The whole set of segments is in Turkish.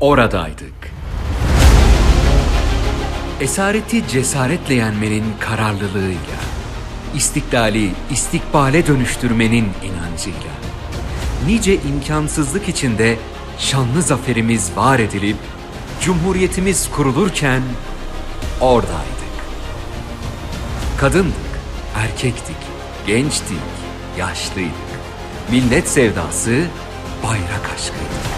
oradaydık. Esareti cesaretle yenmenin kararlılığıyla, istiklali istikbale dönüştürmenin inancıyla, nice imkansızlık içinde şanlı zaferimiz var edilip, Cumhuriyetimiz kurulurken oradaydık. Kadındık, erkektik, gençtik, yaşlıydık. Millet sevdası, bayrak aşkıydı.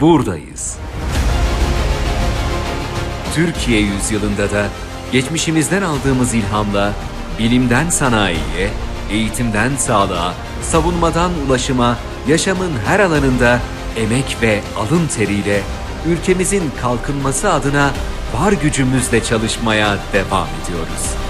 Buradayız. Türkiye yüzyılında da geçmişimizden aldığımız ilhamla bilimden sanayiye, eğitimden sağlığa, savunmadan ulaşıma, yaşamın her alanında emek ve alın teriyle ülkemizin kalkınması adına var gücümüzle çalışmaya devam ediyoruz.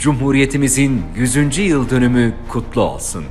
Cumhuriyetimizin 100. yıl dönümü kutlu olsun.